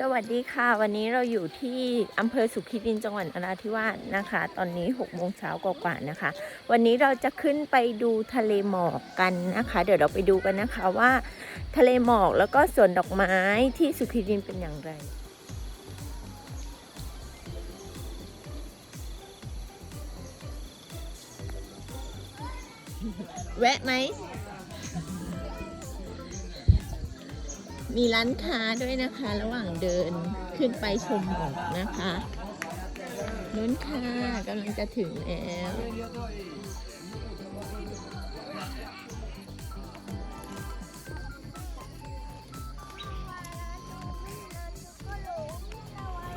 สวัสดีค่ะ วันนี้เราอยู่ที่อำเภอสุขิรินจังหวัดนราธิวาสนะคะ ตอนนี้6โมงเช้ากว่าๆนะคะ วันนี้เราจะขึ้นไปดูทะเลหมอกกันนะคะ เดี๋ยวเราไปดูกันนะคะว่า ทะเลหมอกแล้วก็สวนดอกไม้ที่สุขิรินเป็นอย่างไรแวะไหม มีร้านค้าด้วยนะคะ ระหว่างเดินขึ้นไปชมหมอกนะคะนู้นค่ะกำลังจะถึงแล้ว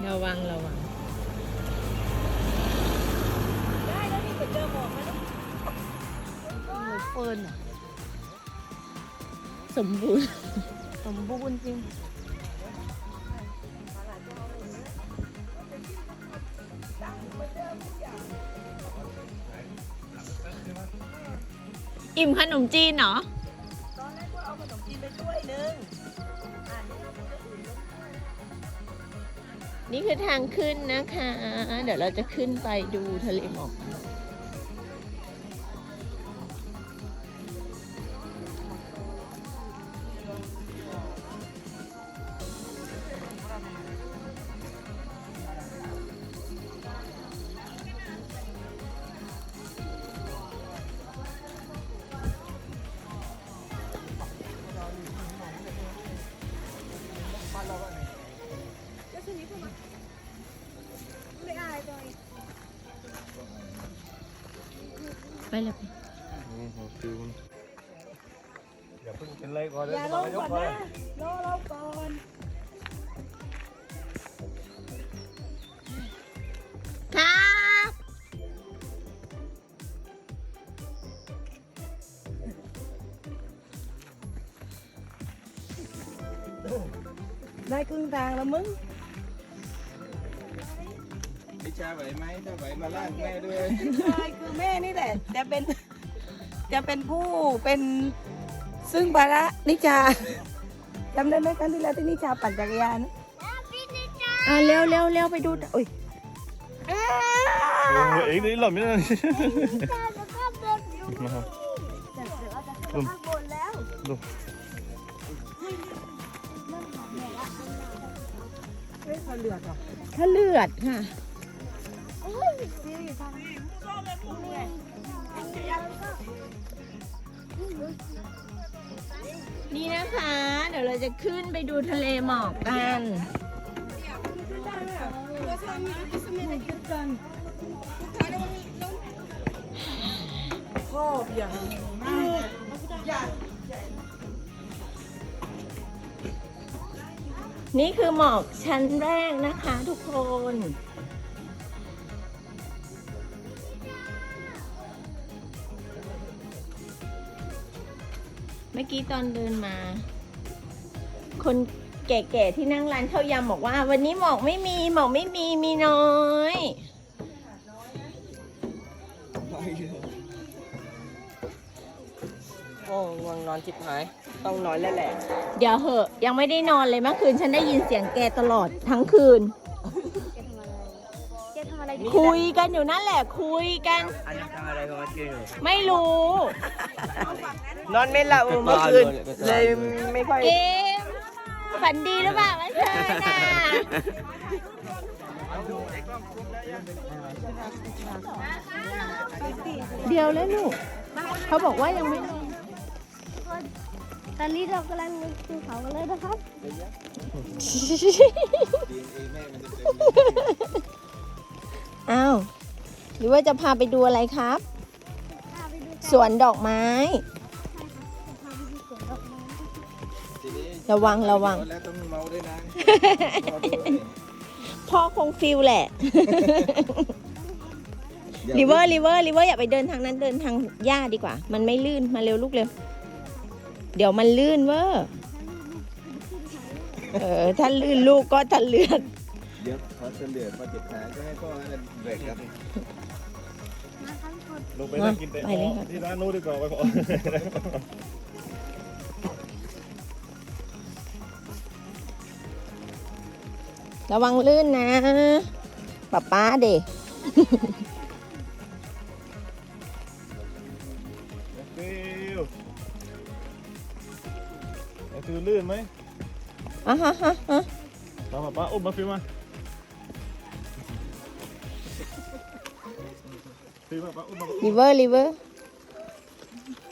ระวังระวังได้แล้วนี่เดี๋ยวเจอหมอกแล้วเฟิร์นอะสมบูรณ์ สมบูรณ์จริงอิ่มขนมจีนเหรอ ตอนแรกก็เอาขนมจีนไปถ้วยนึงนี่คือทางขึ้นนะคะ เดี๋ยวเราจะขึ้นไปดูทะเลหมอก ไปเลยไปอย่าเพิ่งเป็นไรก่อนเลยอย่าลงก่อนนะรอเราก่อนครับได้ครึ่งทางแล้วมึงพิ ชาไหวไหมถ้าไหวมาลากแม่ด้วยใช่คือแม่นี่แหละจะเป็นจะเป็นผู้เป็นซึ่งภาระนิชาจำได้ไหมครั้งที่แล้วที่นิชาปั่นจักรยานอ่าเร็วเร็วเร็วไปดูอุ้ยเอ้ยนี่หล่อไม่ได้เขาเลือดหรอถ้าเลือดค่ะ นี่นะคะ เดี๋ยวเราจะขึ้นไปดูทะเลหมอกกัน ชอบอย่างมากนี่คือหมอกชั้นแรกนะคะทุกคน อกี้ตอนเดินมา คนแก่ๆที่นั่งร้านข้าวยำบอกว่า วันนี้หมอกไม่มีหมอกไม่มีมีน้อยโอ้ง่วงนอนจิบหาย ต้องนอนแล้วแหละ เดี๋ยวเหอะ ยังไม่ได้นอนเลยเมื่อคืนฉันได้ยินเสียงแกตลอดทั้งคืน คุยกันอยู่นั่นแหละคุยกัน อันนี้ทำอะไรของมันกินอยู่ไม่รู้ นอนไม่หลับเมื่อคืนเลยไม่ค่อยเกมฝันดีหรือเปล่าวันเชิญน่ะเดียวแล้วลูกเขาบอกว่ายังไม่ลงตอนนี้เรากำลังดูเขากันเลยนะครับ อ้าวหรือว่าจะพาไปดูอะไรครับ พาไปดูกันสวนดอกไม้ พาไปดูสวนดอกไม้ระวังระวัง แล้วต้องเมาด้วยนะพ่อคงฟิลแหละริเวอร์ริเวอร์ริเวอร์อย่าไปเดินทางนั้นเดินทางหญ้าดีกว่า มันไม่ลื่นมาเร็วลูกเร็ว เดี๋ยวมันลื่นเวอร์เออถ้าลื่นลูกก็ทะเลือน เดี๋ยวพอเสลือดพอเจ็บขาก็ให้พ่อให้เบรกครับนะครับทุกคนลงไปนั่งกินแต่ไปเลยครับที่ร้านนู้นดีกว่าไปพอระวังลื่นนะป๊าป้าเด็กฟิวไอ้ฟิวลื่นไหมอะฮะฮะฮะตามมาป้าอุ้มมาฟิวมา ฟิวมาป้าอุ้มมารีเวอร์รีเวอร์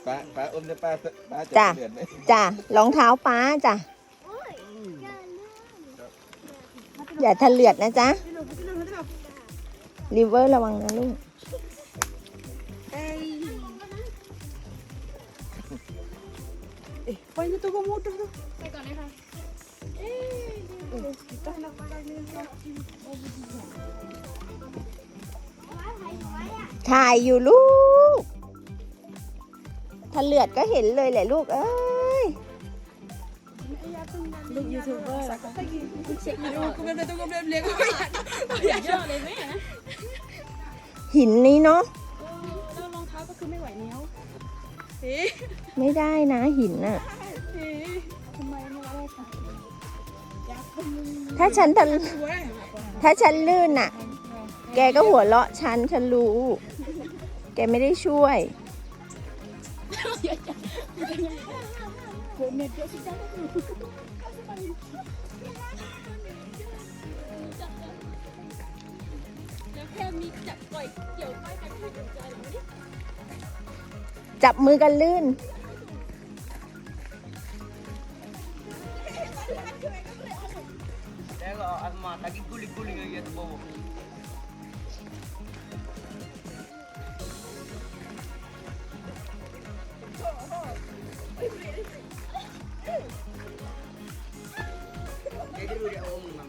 ป้าป้าอุ้มเนี่ยป้าป้าจะจ้ะเดือดไหมจ้ะรองเท้าป้าจ้ะโอ้ยอย่าลืมอย่าทะเลือดนะจ๊ะรีเวอร์ระวังนะลูก Pues yo tengo mucho. ไปก่อนเลยค่ะ ถ่ายอยู่ลูกทะเลือดก็เห็นเลยแหละลูก เอ้ย ลูกยูทูบเบอร์ดูกูเป็นตัวกูเป็นเลี้ยงหินนี้เนาะ แล้วรองเท้าก็คือไม่ไหวเนี้ยวไม่ได้นะหินน่ะ ทำไมไม่ได้ค่ะถ้าฉันทะสวยถ้าฉันลื่นน่ะ แกก็หัวเราะฉันฉันรู้ แกไม่ได้ช่วยเกิดเน็ตเยอะสิจ้าจับมือกันลื่น Tengok Asma lagi guling-guling lagi atas bawah.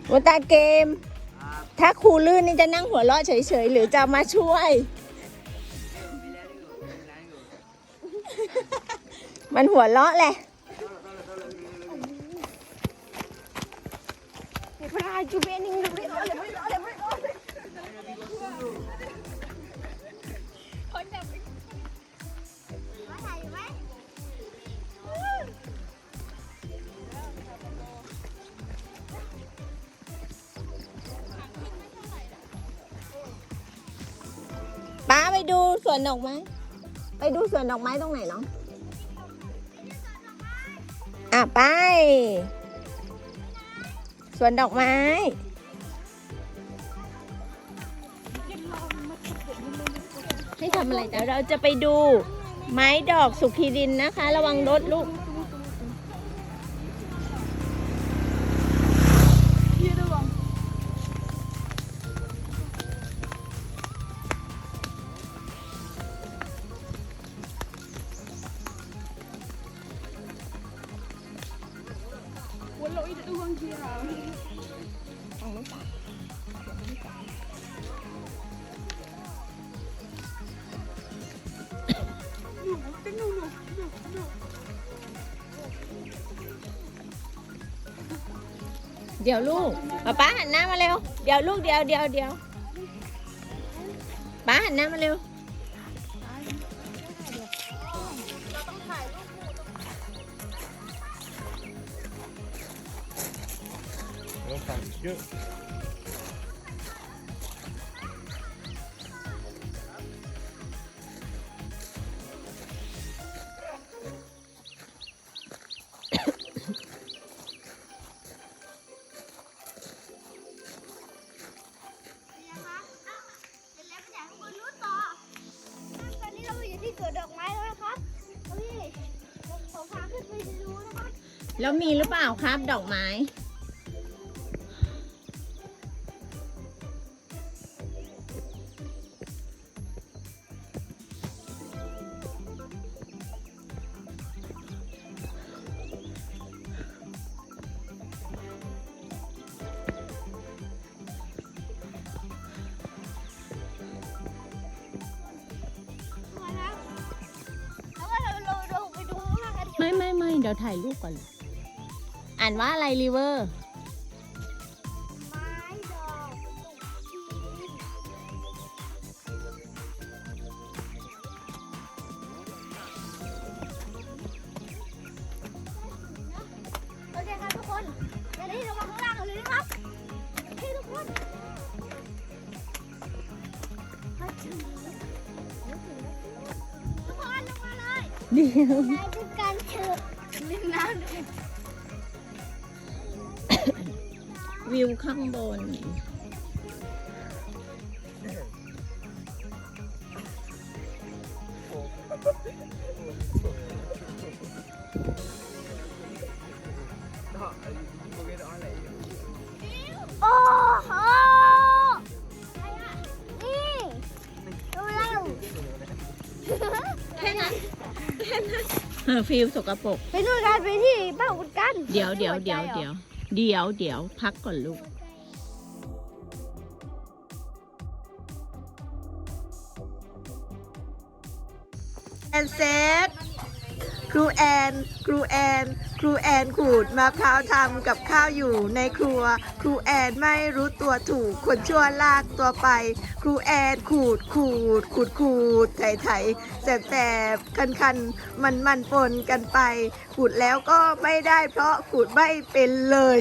Om memang. วตาเกม ถ้าครูลื่นนี่จะนั่งหัวเราะเฉยๆ หรือจะมาช่วย มันหัวเราะแหละถ่ ไปดูสวนดอกไม้ ไปดูสวนดอกไม้ตรงไหนเนาะอะไป สวนดอกไม้ให้ทำอะไรจ๊ะเราจะไปดูไม้ดอกสุขีดินนะคะ ระวังรถลูก เดี๋ยวลูกป้าป้าหันหน้ามาเร็วเดี๋ยวลูกเดี๋ยวเะครับแล้วมีหรือเปล่าครับ ดอกไม้ เราถ่ายรูปก่อน อ่านว่าอะไรรีเวอร์ดีโอเคครัทุกคนอย่าได้ข้างล่างเลยนะครับทุกคนทุกคนลงมาเลยดี วิวข้างบน โอ้โหนี่ดูเร็วแค่นั้นเออฟิลสกปรกไปนู่นกันไปที่บ้านคุณกัน เดี๋ยวเดี๋ยวเดี๋ยวเดี๋ยว เดี๋ยวเดี๋ยวพักก่อนลูก แอนเซตครูแอน ครูแอน ครูแอนขูดมะพร้าวทำกับข้าวอยู่ในครัว ครูแอนไม่รู้ตัวถูกคนชั่วลากตัวไป ครูแอนขูดขูดขูดขูดไถไถแสบแสบคันคันมันมันปนกันไป ขูดแล้วก็ไม่ได้เพราะขูดไม่เป็นเลย